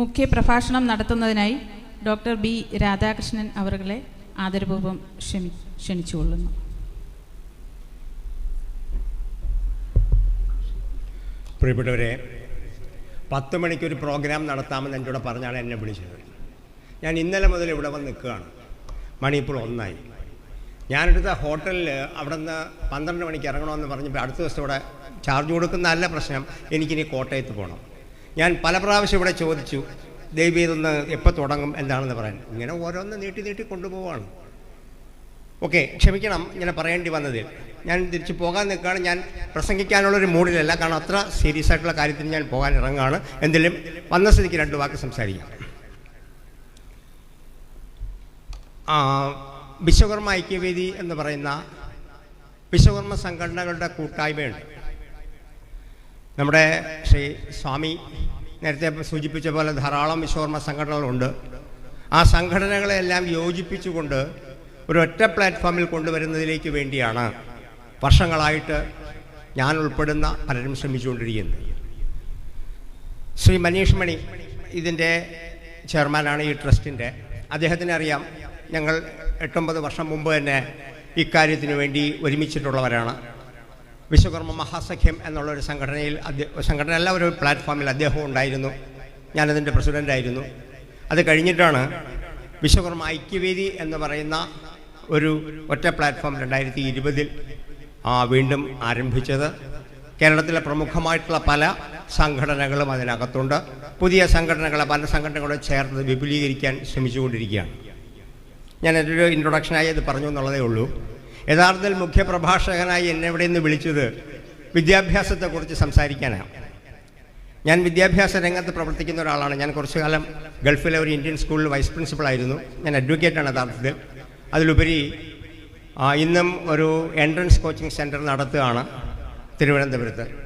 മുഖ്യ പ്രഭാഷണം നടത്തുന്നതിനായി ഡോക്ടർ ബി രാധാകൃഷ്ണൻ അവറുകളെ ആദരപൂർവം ക്ഷമി ക്ഷണിച്ചുകൊള്ളുന്നു. പ്രിയപ്പെട്ടവരെ പത്ത് മണിക്കൊരു പ്രോഗ്രാം നടത്താമെന്ന് എന്റെ കൂടെ പറഞ്ഞാണ് എന്നെ വിളിച്ചത്. ഞാൻ ഇന്നലെ മുതൽ ഇവിടെ വന്ന് നിൽക്കുകയാണ്. മണി ഇപ്പോൾ ഒന്നായി. ഞാനെടുത്ത ഹോട്ടലിൽ അവിടെ നിന്ന് പന്ത്രണ്ട് മണിക്ക് ഇറങ്ങണമെന്ന് പറഞ്ഞപ്പോൾ അടുത്ത ദിവസം ഇവിടെ ചാർജ് കൊടുക്കുന്ന അല്ല പ്രശ്നം എനിക്കിനി കോട്ടയത്ത് പോകണം. ഞാൻ പല പ്രാവശ്യം ഇവിടെ ചോദിച്ചു ദൈവം ഇതൊന്ന് എപ്പോൾ തുടങ്ങും? എന്താണെന്ന് പറയാൻ? ഇങ്ങനെ ഓരോന്ന് നീട്ടി നീട്ടി കൊണ്ടുപോവാണ്. ഓക്കെ ക്ഷമിക്കണം ഇങ്ങനെ പറയേണ്ടി വന്നതിൽ ഞാൻ തിരിച്ചു പോകാൻ നിൽക്കുകയാണ്. ഞാൻ പ്രസംഗിക്കാനുള്ളൊരു മൂഡിലല്ല കാരണം അത്ര സീരിയസ് ആയിട്ടുള്ള കാര്യത്തിന് ഞാൻ പോകാൻ ഇറങ്ങുകയാണ്. എന്തെങ്കിലും വന്ന സ്ഥിതിക്ക് രണ്ട് വാക്ക് സംസാരിക്കാം. വിശ്വകർമ്മ ഐക്യവേദി എന്ന് പറയുന്ന വിശ്വകർമ്മ സംഘടനകളുടെ കൂട്ടായ്മയുണ്ട്. നമ്മുടെ ശ്രീ സ്വാമി നേരത്തെ സൂചിപ്പിച്ച പോലെ ധാരാളം വിശ്വകർമ്മ സംഘടനകളുണ്ട്. ആ സംഘടനകളെല്ലാം യോജിപ്പിച്ചുകൊണ്ട് ഒരു ഒറ്റ പ്ലാറ്റ്ഫോമിൽ കൊണ്ടുവരുന്നതിലേക്ക് വേണ്ടിയാണ് വർഷങ്ങളായിട്ട് ഞാൻ ഉൾപ്പെടുന്ന പലരും ശ്രമിച്ചുകൊണ്ടിരിക്കുന്നത്. ശ്രീ മനീഷ് മണി ഇതിന്റെ ചെയർമാനാണ് ഈ ട്രസ്റ്റിന്റെ. അദ്ദേഹത്തിന് അറിയാം ഞങ്ങൾ എട്ടൊമ്പത് വർഷം മുമ്പ് തന്നെ ഇക്കാര്യത്തിന് വേണ്ടി ഒരുമിച്ചിട്ടുള്ളവരാണ്. വിശ്വകർമ്മ മഹാസഖ്യം എന്നുള്ളൊരു സംഘടനയിൽ സംഘടനയല്ല ഒരു പ്ലാറ്റ്ഫോമിൽ അദ്ദേഹം ഉണ്ടായിരുന്നു. ഞാനതിന്റെ പ്രസിഡന്റായിരുന്നു അത് കഴിഞ്ഞിട്ടാണ് വിശ്വകർമ്മ ഐക്യവേദി എന്ന് പറയുന്ന ഒരു ഒറ്റ പ്ലാറ്റ്ഫോം രണ്ടായിരത്തി ഇരുപതിൽ വീണ്ടും ആരംഭിച്ചത്. കേരളത്തിലെ പ്രമുഖമായിട്ടുള്ള പല സംഘടനകളും അതിനകത്തുണ്ട്. പുതിയ സംഘടനകളെ പല സംഘടനകളെ ചേർത്ത് വിപുലീകരിക്കാൻ ശ്രമിച്ചുകൊണ്ടിരിക്കുകയാണ്. ഞാൻ എന്റെ ഒരു ഇൻട്രൊഡക്ഷനായി അത് പറഞ്ഞു എന്നുള്ളതേ ഉള്ളൂ. യഥാർത്ഥത്തിൽ മുഖ്യപ്രഭാഷകനായി എന്നെ ഇവിടെ നിന്ന് വിളിച്ചത് വിദ്യാഭ്യാസത്തെക്കുറിച്ച് സംസാരിക്കാനാണ്. ഞാൻ വിദ്യാഭ്യാസ രംഗത്ത് പ്രവർത്തിക്കുന്ന ഒരാളാണ്. ഞാൻ കുറച്ചു കാലം ഗൾഫിലെ ഒരു ഇന്ത്യൻ സ്കൂളിൽ വൈസ് പ്രിൻസിപ്പളായിരുന്നു ഞാൻ അഡ്വക്കേറ്റാണ് യഥാർത്ഥത്തിൽ. അതിലുപരി ഇന്നും ഒരു എൻട്രൻസ് കോച്ചിങ് സെന്റർ നടത്തുകയാണ് തിരുവനന്തപുരത്ത്.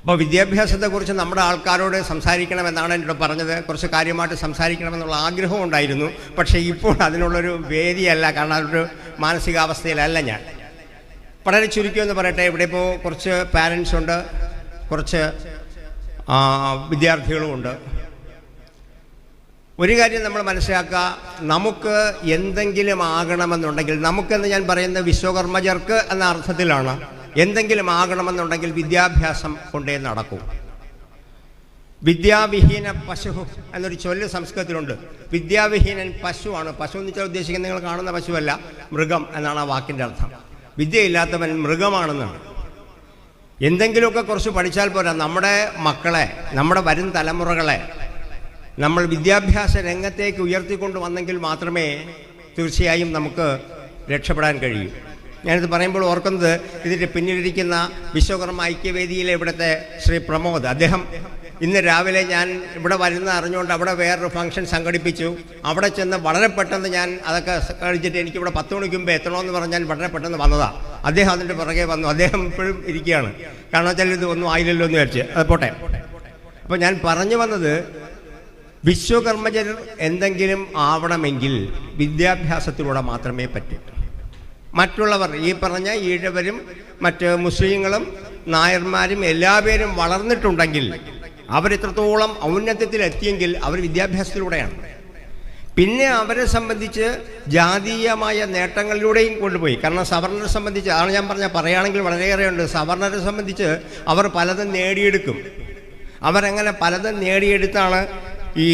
അപ്പോൾ വിദ്യാഭ്യാസത്തെക്കുറിച്ച് നമ്മുടെ ആൾക്കാരോട് സംസാരിക്കണമെന്നാണ് എന്നോട് പറഞ്ഞത്. കുറച്ച് കാര്യമായിട്ട് സംസാരിക്കണമെന്നുള്ള ആഗ്രഹം ഉണ്ടായിരുന്നു. പക്ഷേ ഇപ്പോൾ അതിനുള്ളൊരു വേദിയല്ല. കാരണം അതൊരു മാനസികാവസ്ഥയിലല്ല ഞാൻ. വളരെ ചുരുക്കം എന്ന് പറയട്ടെ. ഇവിടെ ഇപ്പോൾ കുറച്ച് പാരൻസ് ഉണ്ട്. കുറച്ച് ആ, വിദ്യാർത്ഥികളുമുണ്ട് ഒരു കാര്യം നമ്മൾ മനസ്സിലാക്കുക. നമുക്ക് എന്തെങ്കിലും ആകണമെന്നുണ്ടെങ്കിൽ നമുക്കെന്ന് ഞാൻ പറയുന്നത് വിശ്വകർമ്മജർക്ക് എന്ന അർത്ഥത്തിലാണ്. എന്തെങ്കിലും ആകണമെന്നുണ്ടെങ്കിൽ വിദ്യാഭ്യാസം കൊണ്ടേ നടക്കൂ. വിദ്യാവിഹീന പശു എന്നൊരു ചൊല്ല് സംസ്കൃതത്തിലുണ്ട്. വിദ്യാവിഹീനൻ പശുവാണ്. പശു എന്ന് വെച്ചാൽ ഉദ്ദേശിക്കുന്നത് നിങ്ങൾ കാണുന്ന പശുവല്ല മൃഗം എന്നാണ് ആ വാക്കിന്റെ അർത്ഥം. വിദ്യയില്ലാത്തവൻ മൃഗമാണെന്നാണ്. എന്തെങ്കിലുമൊക്കെ കുറച്ച് പഠിച്ചാൽ പോരാ. നമ്മുടെ മക്കളെ നമ്മുടെ വരും തലമുറകളെ നമ്മൾ വിദ്യാഭ്യാസ രംഗത്തേക്ക് ഉയർത്തിക്കൊണ്ട് വന്നെങ്കിൽ മാത്രമേ തീർച്ചയായും നമുക്ക് രക്ഷപ്പെടാൻ കഴിയൂ. ഞാനിത് പറയുമ്പോൾ ഓർക്കുന്നത് ഇതിന്റെ പിന്നിലിരിക്കുന്ന വിശ്വകർമ്മ ഐക്യവേദിയിലെ ഇവിടുത്തെ ശ്രീ പ്രമോദ്. അദ്ദേഹം ഇന്ന് രാവിലെ ഞാൻ ഇവിടെ വരുന്ന അറിഞ്ഞുകൊണ്ട് അവിടെ വേറൊരു ഫംഗ്ഷൻ സംഘടിപ്പിച്ചു. അവിടെ ചെന്ന് വളരെ പെട്ടെന്ന് ഞാൻ അതൊക്കെ കഴിച്ചിട്ട് എനിക്കിവിടെ പത്ത് മണിക്ക് എത്തണമെന്ന് പറഞ്ഞാൽ വളരെ പെട്ടെന്ന് വന്നതാണ് അദ്ദേഹം അതിന്റെ പുറകെ വന്നു. അദ്ദേഹം ഇപ്പോഴും ഇരിക്കുകയാണ്. കാരണം വെച്ചാൽ ഇത് ഒന്നും ആയില്ലല്ലോ എന്ന് വിചാരിച്ച്. അത് പോട്ടെ. അപ്പോൾ ഞാൻ പറഞ്ഞു വന്നത് വിശ്വകർമ്മചരർ എന്തെങ്കിലും ആവണമെങ്കിൽ വിദ്യാഭ്യാസത്തിലൂടെ മാത്രമേ പറ്റൂ. മറ്റുള്ളവർ ഈ പറഞ്ഞ ഈഴവരും മറ്റ് മുസ്ലിങ്ങളും നായർമാരും എല്ലാവരും വളർന്നിട്ടുണ്ടെങ്കിൽ അവരിത്രത്തോളം ഔന്നത്യത്തിൽ എത്തിയെങ്കിൽ അവർ വിദ്യാഭ്യാസത്തിലൂടെയാണ്. പിന്നെ അവരെ സംബന്ധിച്ച് ജാതീയമായ നേട്ടങ്ങളിലൂടെയും കൊണ്ടുപോയി. കാരണം സവർണരെ സംബന്ധിച്ച് ആണ് ഞാൻ പറഞ്ഞ പറയുകയാണെങ്കിൽ വളരെയേറെ ഉണ്ട്. സവർണരെ സംബന്ധിച്ച് അവർ പലതും നേടിയെടുക്കും. അവരങ്ങനെ പലതും നേടിയെടുത്താണ് ഈ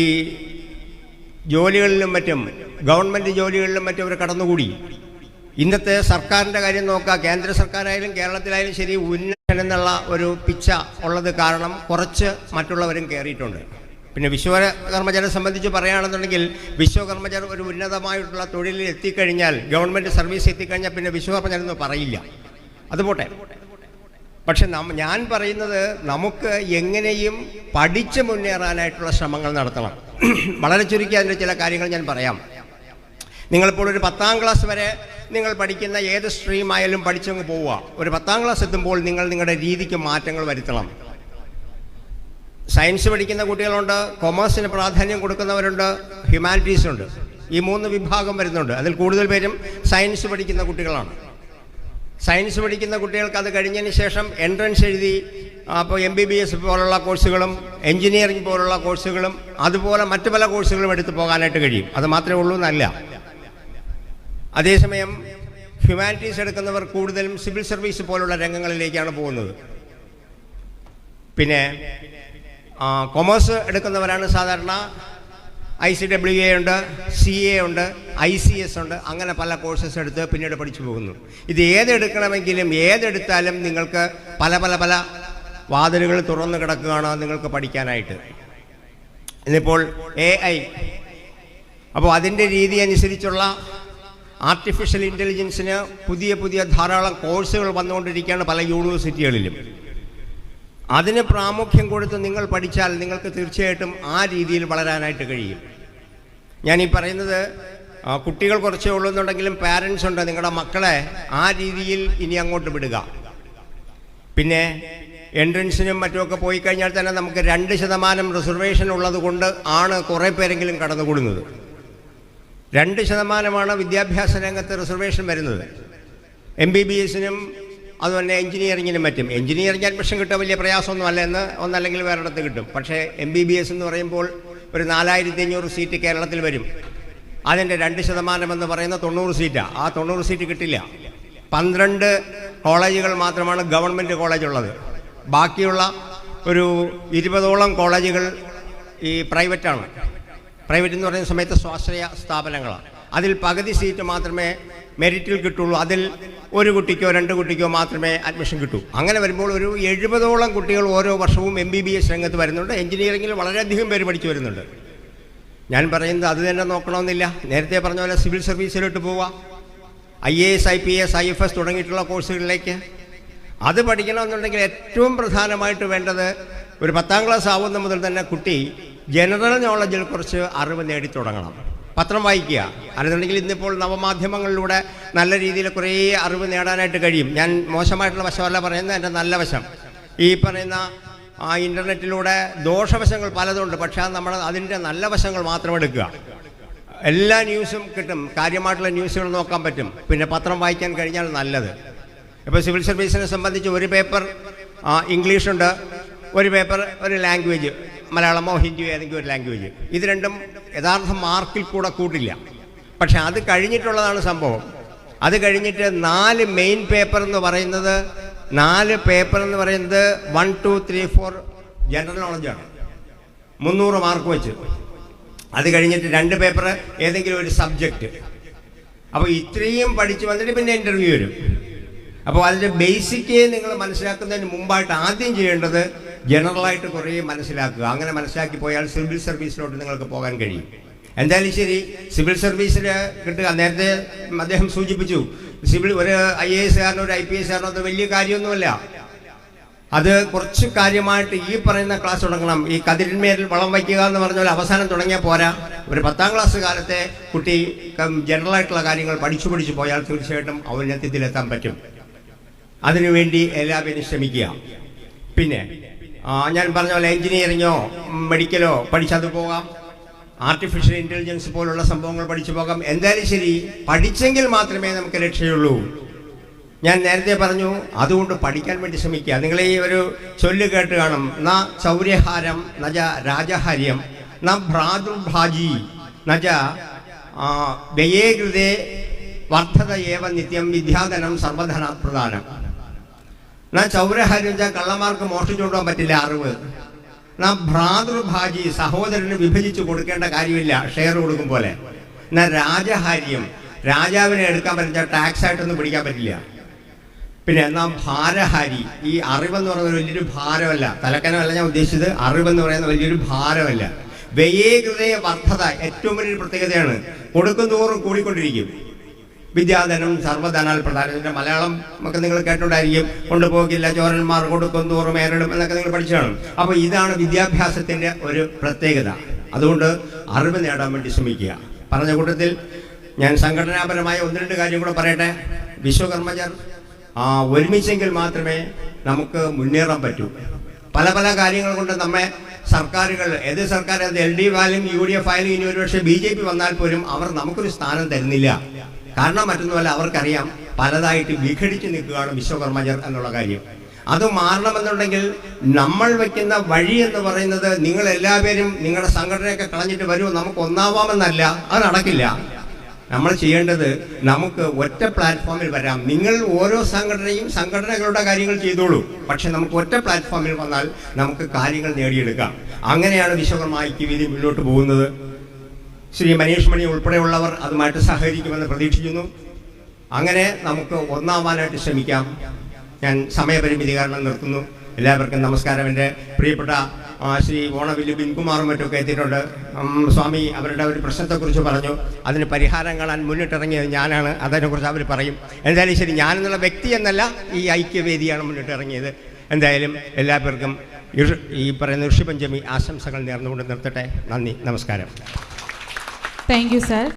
ജോലികളിലും മറ്റും ഗവൺമെന്റ് ജോലികളിലും മറ്റും അവർ കടന്നുകൂടി. ഇന്നത്തെ സർക്കാരിന്റെ കാര്യം നോക്കുക. കേന്ദ്ര സർക്കാരായാലും കേരളത്തിലായാലും ശരി ഉന്നതൻ എന്നുള്ള ഒരു പിച്ച ഉള്ളത് കാരണം കുറച്ച് മറ്റുള്ളവരും കയറിയിട്ടുണ്ട് പിന്നെ വിശ്വകർമ്മജരെ സംബന്ധിച്ച് പറയുകയാണെന്നുണ്ടെങ്കിൽ വിശ്വകർമ്മജർ ഒരു ഉന്നതമായിട്ടുള്ള തൊഴിലിൽ എത്തിക്കഴിഞ്ഞാൽ ഗവൺമെന്റ് സർവീസ് എത്തിക്കഴിഞ്ഞാൽ പിന്നെ വിശ്വകർമ്മജരെന്ന് പറയില്ല. അതുപോട്ടെ പക്ഷെ ഞാൻ പറയുന്നത് നമുക്ക് എങ്ങനെയും പഠിച്ച് മുന്നേറാനായിട്ടുള്ള ശ്രമങ്ങൾ നടത്തണം. വളരെ ചുരുക്കി അതിന്റെ ചില കാര്യങ്ങൾ ഞാൻ പറയാം. നിങ്ങളിപ്പോൾ ഒരു പത്താം ക്ലാസ് വരെ നിങ്ങൾ പഠിക്കുന്ന ഏത് സ്ട്രീം ആയാലും പഠിച്ചങ്ങ് പോവുക. ഒരു പത്താം ക്ലാസ് എത്തുമ്പോൾ നിങ്ങൾ നിങ്ങളുടെ രീതിക്ക് മാറ്റങ്ങൾ വരുത്തണം. സയൻസ് പഠിക്കുന്ന കുട്ടികളുണ്ട് കൊമേഴ്സിന് പ്രാധാന്യം കൊടുക്കുന്നവരുണ്ട് ഹ്യൂമാനിറ്റീസ് ഉണ്ട് ഈ മൂന്ന് വിഭാഗം വരുന്നുണ്ട്. അതിൽ കൂടുതൽ പേരും സയൻസ് പഠിക്കുന്ന കുട്ടികളാണ്. സയൻസ് പഠിക്കുന്ന കുട്ടികൾക്ക് അത് കഴിഞ്ഞതിന് ശേഷം എൻട്രൻസ് എഴുതി അപ്പോൾ എം ബി ബി എസ് പോലുള്ള കോഴ്സുകളും എഞ്ചിനീയറിംഗ് പോലുള്ള കോഴ്സുകളും അതുപോലെ മറ്റു പല കോഴ്സുകളും എടുത്തു പോകാനായിട്ട് കഴിയും. അത് മാത്രമേ ഉള്ളൂ എന്നല്ല. അതേസമയം ഹ്യൂമാനിറ്റീസ് എടുക്കുന്നവർ കൂടുതലും സിവിൽ സർവീസ് പോലുള്ള രംഗങ്ങളിലേക്കാണ് പോകുന്നത്. പിന്നെ കൊമേഴ്സ് എടുക്കുന്നവരാണ് സാധാരണ ഐ സി ഡബ്ല്യു എ ഉണ്ട് സി എ ഉണ്ട് ഐ സി എസ് ഉണ്ട് അങ്ങനെ പല കോഴ്സസ് എടുത്ത് പിന്നീട് പഠിച്ചു പോകുന്നു. ഇത് ഏതെടുക്കണമെങ്കിലും ഏതെടുത്താലും നിങ്ങൾക്ക് പല പല പല വാതിലുകൾ തുറന്നു കിടക്കുകയാണ് നിങ്ങൾക്ക് പഠിക്കാനായിട്ട്. ഇന്നിപ്പോൾ എ ഐ. അപ്പോൾ അതിന്റെ രീതി അനുസരിച്ചുള്ള ആർട്ടിഫിഷ്യൽ ഇന്റലിജൻസിന് പുതിയ പുതിയ ധാരാളം കോഴ്സുകൾ വന്നുകൊണ്ടിരിക്കുകയാണ് പല യൂണിവേഴ്സിറ്റികളിലും. അതിന് പ്രാമുഖ്യം കൊടുത്ത് നിങ്ങൾ പഠിച്ചാൽ നിങ്ങൾക്ക് തീർച്ചയായിട്ടും ആ രീതിയിൽ വളരാനായിട്ട് കഴിയും. ഞാൻ ഈ പറയുന്നത് കുട്ടികൾ കുറച്ചേ ഉള്ളൂ എന്നുണ്ടെങ്കിലും പാരൻസ് ഉണ്ട് നിങ്ങളുടെ മക്കളെ ആ രീതിയിൽ ഇനി അങ്ങോട്ട് വിടുക. പിന്നെ എൻട്രൻസിനും മറ്റുമൊക്കെ പോയി കഴിഞ്ഞാൽ തന്നെ നമുക്ക് രണ്ട് ശതമാനം റിസർവേഷൻ ഉള്ളത് കൊണ്ട് ആണ് കുറേ പേരെങ്കിലും കടന്നുകൂടുന്നത്. രണ്ട് ശതമാനമാണ് വിദ്യാഭ്യാസ രംഗത്ത് റിസർവേഷൻ വരുന്നത്. എം ബി ബി എസിനും അതുപോലെ എഞ്ചിനീയറിങ്ങിനും മറ്റും. എഞ്ചിനീയറിംഗ് അഡ്മിഷൻ കിട്ടുക വലിയ പ്രയാസമൊന്നും അല്ല എന്ന് ഒന്നല്ലെങ്കിൽ വേറെടുത്ത് കിട്ടും. പക്ഷേ എം ബി ബി എസ് എന്ന് പറയുമ്പോൾ ഒരു നാലായിരത്തി അഞ്ഞൂറ് സീറ്റ് കേരളത്തിൽ വരും. അതിന്റെ രണ്ട് ശതമാനം എന്ന് പറയുന്ന തൊണ്ണൂറ് സീറ്റാണ് ആ തൊണ്ണൂറ് സീറ്റ് കിട്ടില്ല. പന്ത്രണ്ട് കോളേജുകൾ മാത്രമാണ് ഗവൺമെന്റ് കോളേജ് ഉള്ളത് ബാക്കിയുള്ള ഒരു ഇരുപതോളം കോളേജുകൾ ഈ പ്രൈവറ്റാണ്. പ്രൈവറ്റ് എന്ന് പറയുന്ന സമയത്ത് സ്വാശ്രയ സ്ഥാപനങ്ങളാണ്. അതിൽ പകുതി സീറ്റ് മാത്രമേ മെറിറ്റിൽ കിട്ടുള്ളൂ. അതിൽ ഒരു കുട്ടിക്കോ രണ്ട് കുട്ടിക്കോ മാത്രമേ അഡ്മിഷൻ കിട്ടൂ. അങ്ങനെ വരുമ്പോൾ ഒരു എഴുപതോളം കുട്ടികൾ ഓരോ വർഷവും എം ബി ബി എസ് രംഗത്ത് വരുന്നുണ്ട്. എഞ്ചിനീയറിംഗിൽ വളരെയധികം പേര് പഠിച്ചു വരുന്നുണ്ട്. ഞാൻ പറയുന്നത് അത് തന്നെ നോക്കണമെന്നില്ല. നേരത്തെ പറഞ്ഞ പോലെ സിവിൽ സർവീസിലോട്ട് പോവുക I A S I P S I F S തുടങ്ങിയിട്ടുള്ള കോഴ്സുകളിലേക്ക്. അത് പഠിക്കണമെന്നുണ്ടെങ്കിൽ ഏറ്റവും പ്രധാനമായിട്ട് വേണ്ടത് ഒരു പത്താം ക്ലാസ് ആവുന്ന മുതൽ തന്നെ കുട്ടി ജനറൽ നോളജിൽ കുറച്ച് അറിവ് നേടി തുടങ്ങണം. പത്രം വായിക്കുക. അല്ലെന്നുണ്ടെങ്കിൽ ഇന്നിപ്പോൾ നവമാധ്യമങ്ങളിലൂടെ നല്ല രീതിയിൽ കുറേ അറിവ് നേടാനായിട്ട് കഴിയും. ഞാൻ മോശമായിട്ടുള്ള വശമല്ല പറയുന്നത് എന്റെ നല്ല വശം. ഈ പറയുന്ന ആ ഇന്റർനെറ്റിലൂടെ ദോഷവശങ്ങൾ പലതുണ്ട്. പക്ഷേ നമ്മൾ അതിന്റെ നല്ല വശങ്ങൾ മാത്രം എടുക്കുക. എല്ലാ ന്യൂസും കിട്ടും. കാര്യമായിട്ടുള്ള ന്യൂസുകൾ നോക്കാൻ പറ്റും. പിന്നെ പത്രം വായിക്കാൻ കഴിഞ്ഞാൽ നല്ലത്. ഇപ്പോൾ സിവിൽ സർവീസിനെ സംബന്ധിച്ച് ഒരു പേപ്പർ ഇംഗ്ലീഷുണ്ട്. ഒരു പേപ്പർ ഒരു ലാംഗ്വേജ്. മലയാളമോ ഹിന്ദിയോ ഏതെങ്കിലും ഒരു ലാംഗ്വേജ്. ഇത് രണ്ടും യഥാർത്ഥ മാർക്കിൽ കൂടെ കൂട്ടില്ല പക്ഷെ അത് കഴിഞ്ഞിട്ടുള്ളതാണ് സംഭവം. അത് കഴിഞ്ഞിട്ട് നാല് മെയിൻ പേപ്പർ എന്ന് പറയുന്നത് നാല് പേപ്പർ എന്ന് പറയുന്നത് one two three four general നോളജാണ് മുന്നൂറ് മാർക്ക് വെച്ച്. അത് കഴിഞ്ഞിട്ട് രണ്ട് പേപ്പർ ഏതെങ്കിലും ഒരു സബ്ജക്റ്റ് അപ്പോൾ ഇത്രയും പഠിച്ചു വന്നിട്ട് പിന്നെ ഇന്റർവ്യൂ വരും. അപ്പോൾ അതിന്റെ ബേസിക്കേ നിങ്ങൾ മനസ്സിലാക്കുന്നതിന് മുമ്പായിട്ട് ആദ്യം ചെയ്യേണ്ടത് ജനറലായിട്ട് കുറേ മനസ്സിലാക്കുക. അങ്ങനെ മനസ്സിലാക്കി പോയാൽ സിവിൽ സർവീസിലോട്ട് നിങ്ങൾക്ക് പോകാൻ കഴിയും. എന്തായാലും ശരി സിവിൽ സർവീസിൽ കിട്ടുക. നേരത്തെ അദ്ദേഹം സൂചിപ്പിച്ചു സിവിൽ ഒരു ഐ എ എസ് കാരനോ ഒരു ഐ പി എസ് കാരനോ അത് വലിയ കാര്യമൊന്നുമല്ല. അത് കുറച്ച് കാര്യമായിട്ട് ഈ പറയുന്ന ക്ലാസ് തുടങ്ങണം. ഈ കതിരിന്മേൽ വളം വയ്ക്കുക എന്ന് പറഞ്ഞാൽ അവസാനം തുടങ്ങിയാൽ പോരാ. ഒരു പത്താം ക്ലാസ് കാലത്തെ കുട്ടി ജനറൽ ആയിട്ടുള്ള കാര്യങ്ങൾ പഠിച്ചു പഠിച്ചു പോയാൽ തീർച്ചയായിട്ടും ഔന്നത്യത്തിലെത്താൻ പറ്റും. അതിനുവേണ്ടി എല്ലാവരും ശ്രമിക്കുക. പിന്നെ ഞാൻ പറഞ്ഞ പോലെ എഞ്ചിനീയറിങ്ങോ മെഡിക്കലോ പഠിച്ചത് പോകാം. ആർട്ടിഫിഷ്യൽ ഇന്റലിജൻസ് പോലുള്ള സംഭവങ്ങൾ പഠിച്ചു പോകാം. എന്തായാലും ശരി പഠിച്ചെങ്കിൽ മാത്രമേ നമുക്ക് രക്ഷയുള്ളൂ. ഞാൻ നേരത്തെ പറഞ്ഞു അതുകൊണ്ട് പഠിക്കാൻ വേണ്ടി ശ്രമിക്കുക. നിങ്ങൾ ഈ ഒരു ചൊല്ല് കേട്ട് കാണും. ന ചൗര്യഹാരം നജ രാജഹാര്യം ന ഭ്രാതൃഭാജി നജ വ്യയേകൃതേ വർദ്ധത ഏവ നിത്യം വിദ്യാധനം സർവധന നാ ചൗരഹാര്യം വെച്ചാൽ കള്ളന്മാർക്ക് മോഷ്ടിച്ചുകൊണ്ടുപോകാൻ പറ്റില്ല അറിവ്. നാ ഭ്രാതൃഭാജി സഹോദരന് വിഭജിച്ചു കൊടുക്കേണ്ട കാര്യമില്ല ഷെയർ കൊടുക്കും പോലെ. എന്നാ രാജഹാര്യം രാജാവിനെ എടുക്കാൻ പറ്റില്ല ടാക്സ് ആയിട്ടൊന്നും പിടിക്കാൻ പറ്റില്ല. പിന്നെ എന്നാ ഭാരഹാരി ഈ അറിവെന്ന് പറയുന്നത് വലിയൊരു ഭാരമല്ല. തലക്കനമല്ല ഞാൻ ഉദ്ദേശിച്ചത് അറിവെന്ന് പറയുന്നത് വലിയൊരു ഭാരമല്ല. വ്യയകൃതയ വർദ്ധത ഏറ്റവും വലിയൊരു പ്രത്യേകതയാണ്. കൊടുക്കും തോറും കൂടിക്കൊണ്ടിരിക്കും. വിദ്യാധനം സർവധനാൽ പ്രധാന. മലയാളം ഒക്കെ നിങ്ങൾ കേട്ടുണ്ടായിരിക്കും കൊണ്ടുപോകില്ല ചോരന്മാർ കൊടുക്കും തോറും ഏറിടും എന്നൊക്കെ നിങ്ങൾ പഠിച്ചതാണ് അപ്പോൾ ഇതാണ് വിദ്യാഭ്യാസത്തിന്റെ ഒരു പ്രത്യേകത. അതുകൊണ്ട് അറിവ് നേടാൻ വേണ്ടി ശ്രമിക്കുക. പറഞ്ഞ കൂട്ടത്തിൽ ഞാൻ സംഘടനാപരമായ ഒന്ന് രണ്ട് കാര്യം കൂടെ പറയട്ടെ. വിശ്വകർമ്മജർ ആ, ഒരുമിച്ചെങ്കിൽ മാത്രമേ നമുക്ക് മുന്നേറാൻ പറ്റൂ. പല പല കാര്യങ്ങൾ കൊണ്ട് നമ്മെ സർക്കാരുകൾ ഏത് സർക്കാർ അത് എൽ ഡി എഫ് ആയാലും യു ഡി എഫ് ആയാലും ഇനി ഒരുപക്ഷെ ബി ജെ പി വന്നാൽ പോലും അവർ നമുക്കൊരു സ്ഥാനം തരുന്നില്ല. കാരണം മറ്റൊന്നുമല്ല അവർക്കറിയാം പലതായിട്ട് വിഘടിച്ച് നിൽക്കുകയാണ് വിശ്വകർമ്മജർ എന്നുള്ള കാര്യം. അത് മാറണമെന്നുണ്ടെങ്കിൽ നമ്മൾ വെക്കുന്ന വഴി എന്ന് പറയുന്നത് നിങ്ങൾ എല്ലാവരും നിങ്ങളുടെ സംഘടനയൊക്കെ കളഞ്ഞിട്ട് വരൂ നമുക്ക് ഒന്നാവാമെന്നല്ല അത് നടക്കില്ല. നമ്മൾ ചെയ്യേണ്ടത് നമുക്ക് ഒറ്റ പ്ലാറ്റ്ഫോമിൽ വരാം. നിങ്ങൾ ഓരോ സംഘടനയും സംഘടനകളുടെ കാര്യങ്ങൾ ചെയ്തോളൂ. പക്ഷെ നമുക്ക് ഒറ്റ പ്ലാറ്റ്ഫോമിൽ വന്നാൽ നമുക്ക് കാര്യങ്ങൾ നേടിയെടുക്കാം. അങ്ങനെയാണ് വിശ്വകർമ്മ ഐക്യവേദി മുന്നോട്ട് പോകുന്നത്. ശ്രീ മനീഷ് മണി ഉൾപ്പെടെയുള്ളവർ അതുമായിട്ട് സഹകരിക്കുമെന്ന് പ്രതീക്ഷിക്കുന്നു. അങ്ങനെ നമുക്ക് ഒന്നാവാനായിട്ട് ശ്രമിക്കാം. ഞാൻ സമയപരിമിതി കാരണം നിർത്തുന്നു. എല്ലാവർക്കും നമസ്കാരം. എന്റെ പ്രിയപ്പെട്ട ശ്രീ ഓണവില്ലു ബിൻകുമാറും മറ്റൊക്കെ എത്തിയിട്ടുണ്ട്. സ്വാമി അവരുടെ ഒരു പ്രശ്നത്തെക്കുറിച്ച് പറഞ്ഞു. അതിന് പരിഹാരം കാണാൻ മുന്നിട്ടിറങ്ങിയത് ഞാനാണ്. അതിനെക്കുറിച്ച് അവർ പറയും. എന്തായാലും ശരി ഞാനെന്നുള്ള വ്യക്തി എന്നല്ല ഈ ഐക്യവേദിയാണ് മുന്നിട്ടിറങ്ങിയത്. എന്തായാലും എല്ലാ പേർക്കും ഈ പറയുന്ന ഋഷിപഞ്ചമി ആശംസകൾ നേർന്നുകൊണ്ട് നിർത്തട്ടെ. നന്ദി. നമസ്കാരം. Thank you, sir.